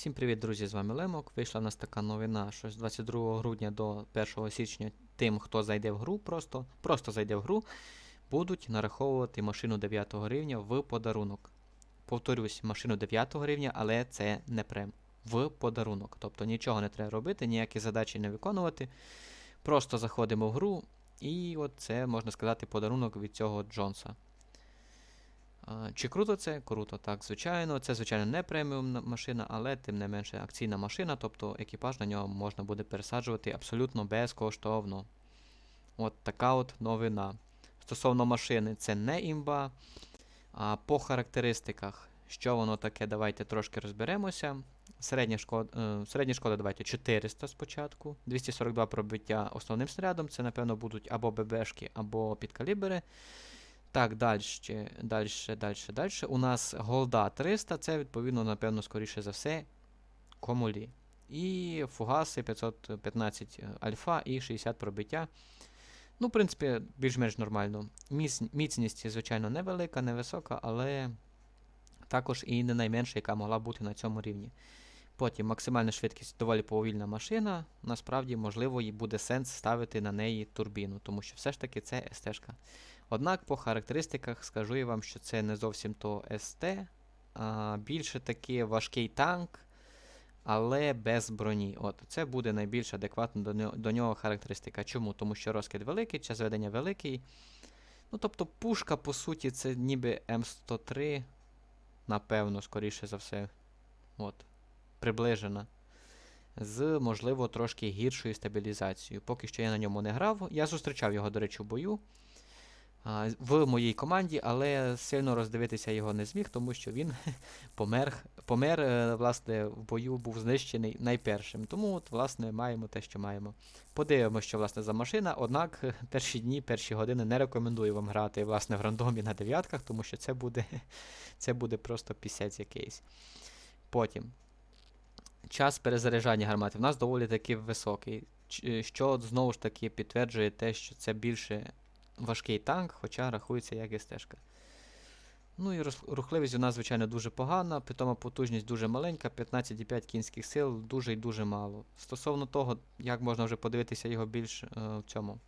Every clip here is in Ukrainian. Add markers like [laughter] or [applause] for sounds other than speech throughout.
Всім привіт, друзі! З вами Лемок. Вийшла в нас така новина, що з 22 грудня до 1 січня тим, хто зайде в гру, просто, просто зайде в гру, будуть нараховувати машину 9 рівня в подарунок. Повторюсь, машину 9 рівня, але це не прем. В подарунок. Тобто нічого не треба робити, ніякі задачі не виконувати. Просто заходимо в гру, і от це, можна сказати, подарунок від цього Джонса. Чи круто це? Круто, так, звичайно. Це, звичайно, не преміум машина, але тим не менше акційна машина, тобто екіпаж на нього можна буде пересаджувати абсолютно безкоштовно. От така от новина. Стосовно машини, це не імба. А по характеристиках, що воно таке, давайте трошки розберемося. Середня шкода, е, середня шкода давайте 400 спочатку. 242 пробиття основним снарядом. Це, напевно, будуть або ББшки, або підкалібери. Так, далі, далі, далі, далі. У нас голда 300, це відповідно, напевно, скоріше за все, комулі. І фугаси 515 альфа і 60 пробиття. Ну, в принципі, більш-менш нормально. Міцність, звичайно, невелика, невисока, але також і не найменша, яка могла бути на цьому рівні. Потім максимальна швидкість доволі повільна машина. Насправді, можливо, і буде сенс ставити на неї турбіну, тому що все ж таки це СТ-шка. Однак по характеристиках скажу я вам, що це не зовсім то СТ, а більше таки важкий танк, але без броні. От, Це буде найбільш адекватна до нього, до нього характеристика. Чому? Тому що розкид великий, час ведення великий. Ну, тобто пушка, по суті, це ніби М103, напевно, скоріше за все. От, приближена. З, можливо, трошки гіршою стабілізацією. Поки що я на ньому не грав. Я зустрічав його, до речі, в бою в моїй команді, але сильно роздивитися його не зміг, тому що він [laughs] помер, помер е, власне, в бою був знищений найпершим. Тому, от, власне, маємо те, що маємо. Подивимося, що власне за машина, однак е, перші дні, перші години не рекомендую вам грати власне, в рандомі на дев'ятках, тому що це буде, [laughs] це буде просто пісець якийсь. Потім. Час перезаряджання гармати в нас доволі таки високий, що знову ж таки підтверджує те, що це більше важкий танк, хоча рахується як і стежка. Ну і рухливість у нас, звичайно, дуже погана, питома потужність дуже маленька, 15,5 кінських сил, дуже і дуже мало. Стосовно того, як можна вже подивитися його більш е, в цьому.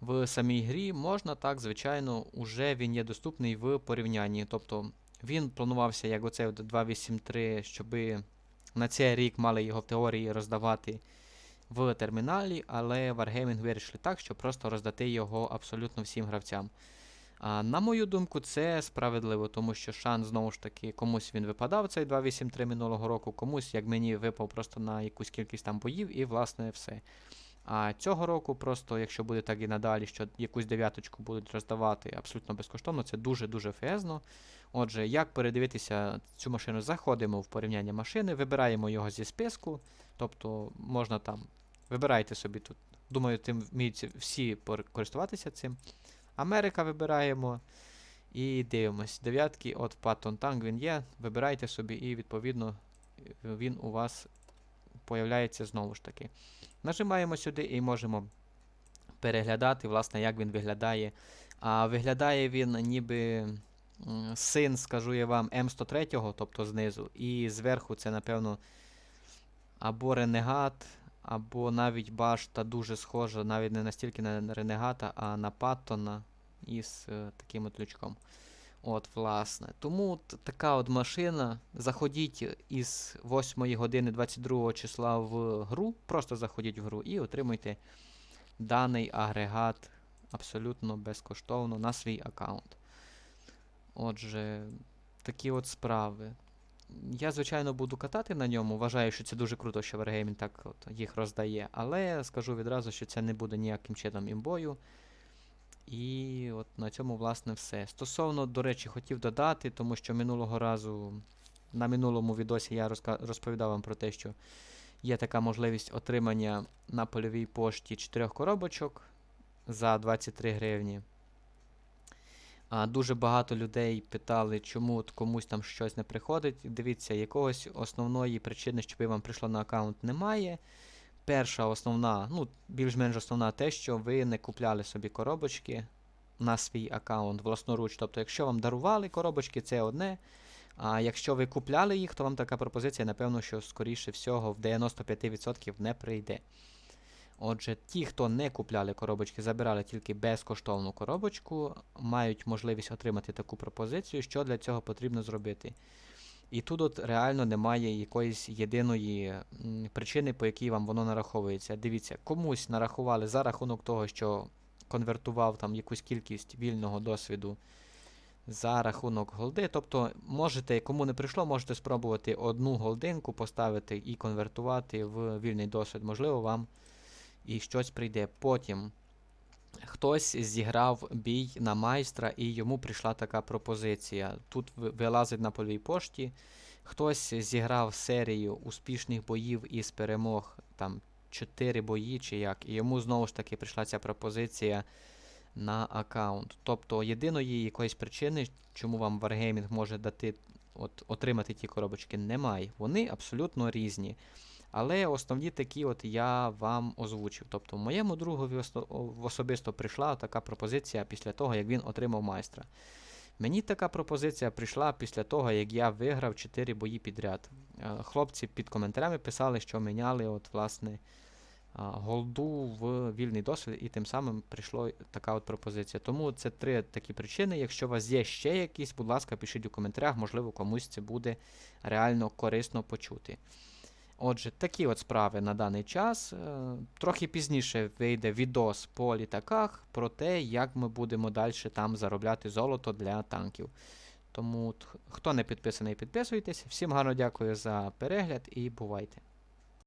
В самій грі можна так, звичайно, уже він є доступний в порівнянні. Тобто він планувався як оцей 283, щоби на цей рік мали його в теорії роздавати в терміналі, але Wargaming вирішили так, щоб просто роздати його абсолютно всім гравцям. А, на мою думку, це справедливо, тому що шанс, знову ж таки, комусь він випадав цей 283 минулого року, комусь, як мені, випав просто на якусь кількість там боїв, і, власне, все. А цього року, просто, якщо буде так і надалі, що якусь дев'яточку будуть роздавати абсолютно безкоштовно, це дуже-дуже фезно. Отже, як передивитися цю машину, заходимо в порівняння машини, вибираємо його зі списку, тобто можна там, вибирайте собі тут. Думаю, тим вміють всі користуватися цим. Америка вибираємо і дивимось. Дев'ятки от Patton Tank він є. Вибирайте собі, і відповідно він у вас появляється знову ж таки. Нажимаємо сюди і можемо переглядати, власне, як він виглядає. А виглядає він ніби син, скажу я вам, М103, тобто знизу, і зверху це, напевно, або ренегат, або навіть башта дуже схожа, навіть не настільки на ренегата, а на Паттона із е, таким от лючком. От, власне. Тому от така от машина. Заходіть із 8 години 22 числа в гру, просто заходіть в гру і отримуйте даний агрегат абсолютно безкоштовно на свій аккаунт. Отже, такі от справи. Я, звичайно, буду катати на ньому. Вважаю, що це дуже круто, що Wargaming так от їх роздає. Але скажу відразу, що це не буде ніяким чином імбою. І от на цьому, власне, все. Стосовно, до речі, хотів додати, тому що минулого разу, на минулому відосі я розповідав вам про те, що є така можливість отримання на польовій пошті 4 коробочок за 23 гривні. А, дуже багато людей питали, чому комусь там щось не приходить. Дивіться, якогось основної причини, щоб вам прийшло на аккаунт, немає. Перша основна, ну, більш-менш основна те, що ви не купляли собі коробочки на свій аккаунт власноруч. Тобто, якщо вам дарували коробочки, це одне. А якщо ви купляли їх, то вам така пропозиція, напевно, що скоріше всього в 95% не прийде. Отже, ті, хто не купляли коробочки, забирали тільки безкоштовну коробочку, мають можливість отримати таку пропозицію, що для цього потрібно зробити. І тут от реально немає якоїсь єдиної причини, по якій вам воно нараховується. Дивіться, комусь нарахували за рахунок того, що конвертував там якусь кількість вільного досвіду за рахунок голди. Тобто, можете, кому не прийшло, можете спробувати одну голдинку поставити і конвертувати в вільний досвід. Можливо, вам і щось прийде. Потім хтось зіграв бій на майстра, і йому прийшла така пропозиція. Тут вилазить на польовій пошті. Хтось зіграв серію успішних боїв із перемог, там 4 бої чи як, і йому знову ж таки прийшла ця пропозиція на аккаунт. Тобто єдиної якоїсь причини, чому вам Wargaming може дати от, отримати ті коробочки, немає. Вони абсолютно різні. Але основні такі от я вам озвучив. Тобто, моєму другові осо- особисто прийшла така пропозиція після того, як він отримав майстра. Мені така пропозиція прийшла після того, як я виграв 4 бої підряд. Е, Хлопці під коментарями писали, що міняли от, власне, голду в вільний досвід, і тим самим прийшла така от пропозиція. Тому це три такі причини. Якщо у вас є ще якісь, будь ласка, пишіть у коментарях, можливо, комусь це буде реально корисно почути. Отже, такі от справи на даний час. Е, Трохи пізніше вийде відос по літаках про те, як ми будемо далі там заробляти золото для танків. Тому хто не підписаний, підписуйтесь. Всім гарно дякую за перегляд і бувайте.